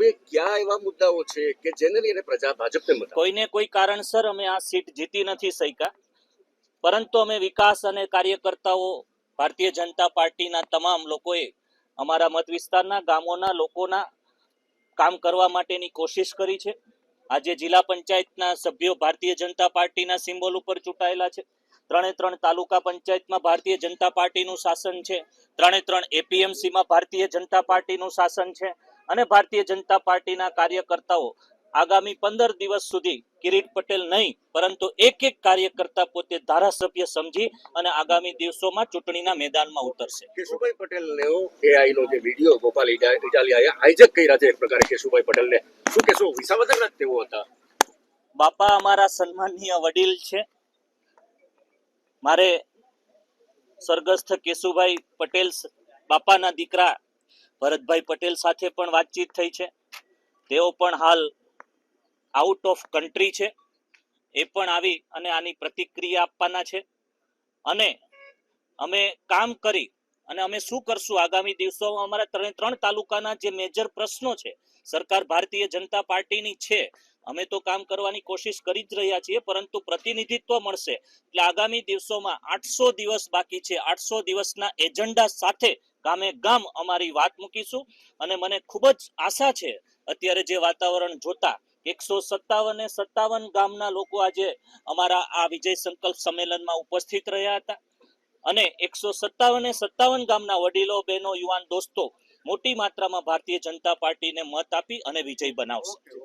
હવે ક્યાં એવા મુદ્દાઓ છે કે જેને લઈને પ્રજા ભાજપને કોઈને કોઈ કારણસર અમે આ સીટ જીતી નથી શક્યા. પરંતુ અમે વિકાસ અને કાર્યકર્તાઓ ભારતીય જનતા પાર્ટીના તમામ લોકોએ અમારા મત વિસ્તારના ગામોના લોકોના કામ કરવા માટેની કોશિશ કરી છે. આજે જિલ્લા પંચાયતના સભ્યો ભારતીય જનતા પાર્ટીના સિમ્બોલ ઉપર ચૂંટાયેલા છે. ત્રણે ત્રણ તાલુકા પંચાયતમાં ભારતીય જનતા પાર્ટીનું શાસન છે. ત્રણે ત્રણ એપીએમસીમાં ભારતીય જનતા પાર્ટીનું શાસન છે. અને ભારતીય જનતા પાર્ટીના કાર્યકર્તાઓ આગામી પંદર દિવસ સુધી કિરીટ પટેલ નહીં પરંતુ એક એક કાર્યકર્તા પોતે ધારાસભ્ય સમજી અને આગામી દિવસોમાં ચૂંટણીના મેદાનમાં ઉતરશે. કેશુભાઈ પટેલનો એઆઈ નો જે વીડિયો ગોપાલ ઇટાલિયાએ હાઈજેક કર્યા છે એક પ્રકારે કેશુભાઈ પટેલને. શું કેશો વિસાવદર જ તેઓ હતા? બાપા અમારા સન્માનીય વડીલ છે. મારે સ્વર્ગસ્થ કેશુભાઈ પટેલ બાપાના દીકરા ભરતભાઈ પટેલ સાથે પણ વાતચીત થઈ છે. તેઓ પણ હાલ આઉટ ઓફ કન્ટ્રી છે. એ પણ આવી અને આની પ્રતિક્રિયા આપવાના છે. અને અમે કામ કરી અને અમે શું કરશું? આગામી દિવસોમાં અમારા ત્રણે ત્રણ તાલુકાના જે મેજર પ્રશ્નો છે, સરકાર ભારતીય જનતા પાર્ટીની છે, અમે તો કામ કરવાની કોશિશ કરી જ રહ્યા છીએ, પરંતુ પ્રતિનિધિત્વ મળશે. એટલે આગામી દિવસોમાં આઠસો દિવસ બાકી છે. આઠસો દિવસના એજન્ડા સાથે ગામે ગામ અમારી વાત મૂકીશું. અને મને ખૂબ જ આશા છે, અત્યારે જે વાતાવરણ જોતા, એકસો સત્તાવન સત્તાવન ગામના લોકો આજે અમારા આ વિજય સંકલ્પ સંમેલનમાં ઉપસ્થિત રહ્યા હતા. અને એકસો સત્તાવન સત્તાવન ગામના વડીલો, બહેનો, યુવાન, દોસ્તો મોટી માત્રામાં ભારતીય જનતા પાર્ટીને મત આપી અને વિજય બનાવશે.